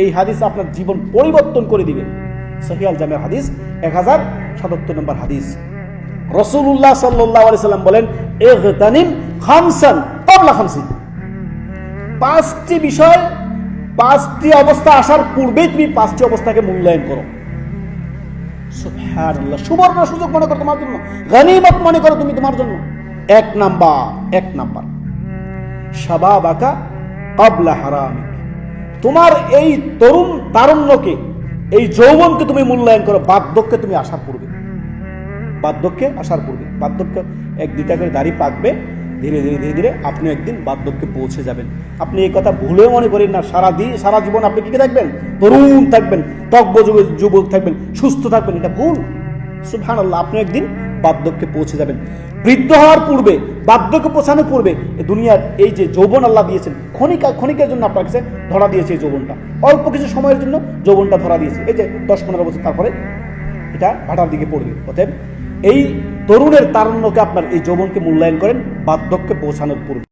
এই হাদিস আপনার জীবন পরিবর্তন করে দিবে। সহিয়াল জামের হাদিস এক হাজার সাতাত্তর নম্বর হাদিস। রসুল্লাহ সাল্লাহ সাল্লাম বলেন এগতানিম খামসান কবলা খামসিন। পাঁচটি বিষয়, পাঁচটি অবস্থা আসার পূর্বেই তুমি পাঁচটি অবস্থাকে মূল্যায়ন করো। সুবর্ণ সুযোগ মনে করো তোমার জন্য গনিমত মনে করো তুমি তোমার জন্য। এক নাম্বার এক নাম্বার। শাবাবাকা কাবলা হারাম। তোমার এই তরুণ তারুণ্যকে, এই যৌবনকে তুমি মূল্যায়ন করো, বার্ধক্যে তুমি আসার পূর্বে। বার্ধক্যে আসার পূর্বে। বার্ধক্য এক দুইটা করে দাড়ি পাকবে, ধীরে ধীরে ধীরে ধীরে আপনি একদিন বার্ধক্যে পৌঁছে যাবেন। আপনি এই কথা ভুলেও মনে করেন না, সারা দিন সারা জীবন আপনি কি থাকবেন? তরুণ থাকবেন তব্য যুবক থাকবেন, সুস্থ থাকবেন, এটা ভুল। সুফান আল্লাহ আপনি একদিন বার্ধক্যে পৌঁছে যাবেন। বৃদ্ধ হওয়ার পূর্বে, বার্ধক্য পোষানোর পূর্বে দুনিয়ার এই যে যৌবন আল্লাহ দিয়েছেন, ক্ষণিকা ক্ষণিকের জন্য আপনার কাছে ধরা দিয়েছে এই যৌবনটা। অল্প কিছু সময়ের জন্য যৌবনটা ধরা দিয়েছে। এই যে দশ পনেরো বছর তারপরে এটা ভাটার দিকে পড়বে। অতএব এই তরুণের তারুণ্যকে আপনার এই যৌবনকে মূল্যায়ন করেন, বার্ধক্যে পৌঁছানোর পূর্বে।